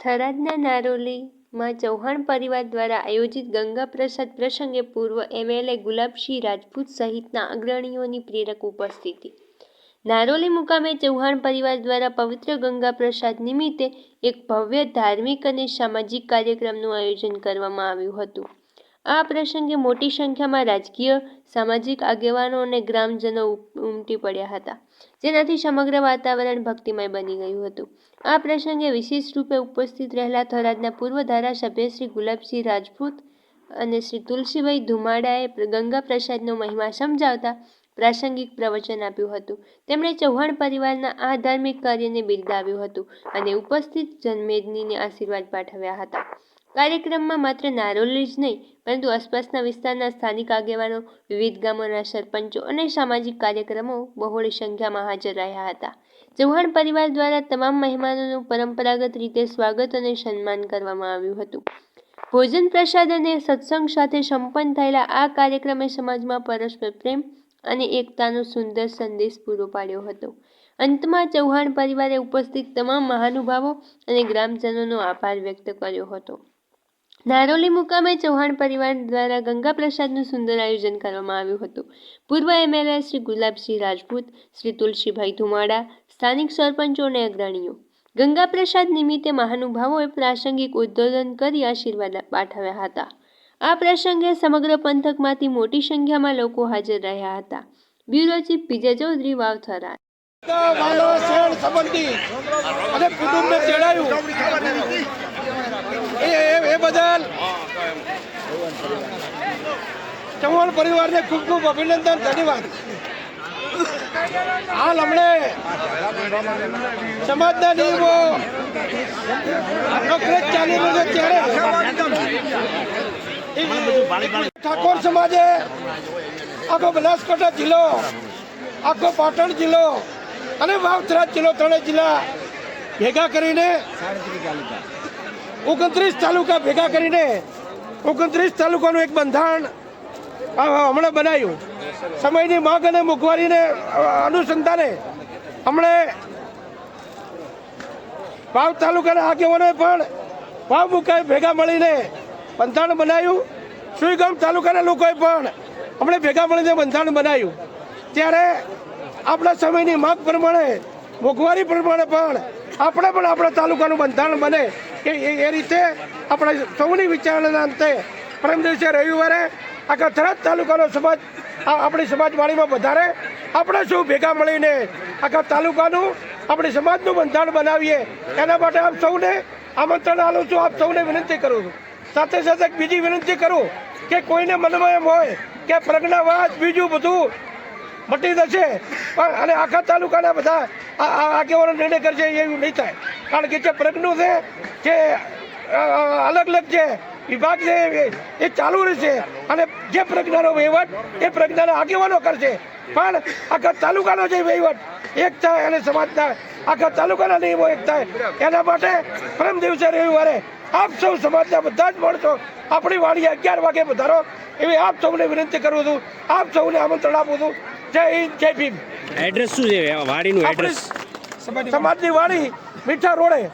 થરાદના નારોલીમાં ચૌહાણ પરિવાર દ્વારા આયોજિત ગંગા પ્રસાદ પ્રસંગે પૂર્વ એમએલએ ગુલાબસિંહ રાજપૂત સહિતના અગ્રણીઓની પ્રેરક ઉપસ્થિતિ. નારોલી મુકામે ચૌહાણ પરિવાર દ્વારા પવિત્ર ગંગા પ્રસાદ નિમિત્તે એક ભવ્ય ધાર્મિક અને સામાજિક કાર્યક્રમનું આયોજન કરવામાં આવ્યું હતું. આ પ્રસંગે મોટી સંખ્યામાં રાજકીય, સામાજિક આગેવાનો અને ગ્રામજનો ઉમટી પડ્યા હતા, જેનાથી સમગ્ર વાતાવરણ ભક્તિમય બની ગયું હતું. આ પ્રસંગે વિશેષ રૂપે ઉપસ્થિત રહેલા થરાદના પૂર્વ ધારાસભ્ય શ્રી ગુલાબસિંહ રાજપૂત અને શ્રી તુલસીભાઈ ધુમાડાએ ગંગા પ્રસાદનો મહિમા સમજાવતા પ્રાસંગિક પ્રવચન આપ્યું હતું. તેમણે ચૌહાણ પરિવારના આ ધાર્મિક કાર્યને બિરદાવ્યું હતું અને ઉપસ્થિત જનમેદનીને આશીર્વાદ પાઠવ્યા હતા. કાર્યક્રમમાં માત્ર નારોલી જ નહીં, પરંતુ આસપાસના વિસ્તારના સ્થાનિક આગેવાનો, વિવિધ ગામોના સરપંચો અને સામાજિક કાર્યક્રમો બહોળી સંખ્યામાં હાજર રહ્યા હતા. ચૌહાણ પરિવાર દ્વારા તમામ મહેમાનોનું પરંપરાગત રીતે સ્વાગત અને સન્માન કરવામાં આવ્યું હતું. ભોજન પ્રસાદ અને સત્સંગ સાથે સંપન્ન થયેલા આ કાર્યક્રમે સમાજમાં પરસ્પર પ્રેમ અને એકતાનો સુંદર સંદેશ પૂરો પાડ્યો હતો. અંતમાં ચૌહાણ પરિવારે ઉપસ્થિત તમામ મહાનુભાવો અને ગ્રામજનોનો આભાર વ્યક્ત કર્યો હતો. નારોલી મુકામે ચૌહાણ પરિવાર દ્વારા ગંગા પ્રસાદનું સુંદર આયોજન કરવામાં આવ્યું હતું. પૂર્વ એમએલએ શ્રી ગુલાબસિંહ રાજપૂત, શ્રી તુલસીભાઈ ધુમાડા, સ્થાનિક સરપંચો અને અગ્રણીઓ. ગંગા પ્રસાદ નિમિત્તે મહાનુભાવોએ પ્રાસંગિક ઉદ્બોધન કરી આશીર્વાદ પાઠવ્યા હતા. આ પ્રસંગે સમગ્ર પંથકમાંથી મોટી સંખ્યામાં લોકો હાજર રહ્યા હતા. બ્યુરો ચીફ વિજય ચૌધરી વાવથરા અને કુટુંબને બદલ. ચૌહાણ પરિવારને ખૂબ ખૂબ અભિનંદન, ધન્યવાદ. હાલ હમણે સમાજના નિયમો નોકરી જ ચાલી રહ્યું છે ત્યારે. ઠાકોર સમાજે આખો બનાસકાંઠા જિલ્લો, આખો પાટણ જિલ્લો અને વાવથરા જિલ્લો ત્રણેય જિલ્લા ભેગા કરીને ઓગણત્રીસ તાલુકા ભેગા કરીને ઓગણત્રીસ તાલુકાનું એક બંધારણ હમણાં બનાવ્યું સમયની માંગ અને મોંઘવારીને અનુસંધાને હમણે વાવ તાલુકાના આગેવાનોએ પણ વાવ મુકાએ ભેગા મળીને બંધારણ બનાવ્યું સુઈગામ તાલુકાના લોકોએ પણ હમણે ભેગા મળીને બંધારણ બનાવ્યું ત્યારે આપણા સમયની માંગ પ્રમાણે, મોંઘવારી પ્રમાણે પણ આપણે પણ આપણા તાલુકાનું બંધારણ બને. એ એ રીતે આપણે સૌની વિચારણાના અંતે પરમ દિવસે રવિવારે આખા થરાદ તાલુકાનો સમાજ આપણી સમાજવાળીમાં વધારે આપણે શું ભેગા મળીને આખા તાલુકાનું આપણી સમાજનું બંધારણ બનાવીએ એના માટે આપ સૌને આમંત્રણ આપું છું. આપ સૌને વિનંતી કરું છું. સાથે સાથે બીજી વિનંતી કરું કે કોઈને મનમાં એમ હોય કે પ્રજ્ઞાવાદ બીજું બધું મટી જશે. પણ અને આખા તાલુકાના બધા આગેવાનો નિર્ણય કરશે એવું નહીં થાય. કારણ કે જે પ્રજ્ઞું છે જે અલગ અલગ જે વિભાગ છે એ- ચાલુ રહેશે અને જે પ્રજ્ઞાનો વહીવટ એ પ્રજ્ઞાના આગેવાનો કરશે. પણ આખા તાલુકાનો જે વહીવટ એક થાય અને સમાજના આખા તાલુકાના નિયમો એક થાય. એના માટે પરમ દિવસે રવિવારે આપ સૌ સમાજના બધા જ માણસો આપણી વાડીએ અગિયાર વાગે વધારો. એવી આપ સૌને વિનંતી કરું છું. આપ સૌને આમંત્રણ આપું છું. જય હિન્દ જય ભીમ. એડ્રેસ શું છે? વાડીનું એડ્રેસ સમાજની વાણી મીઠા રોડે.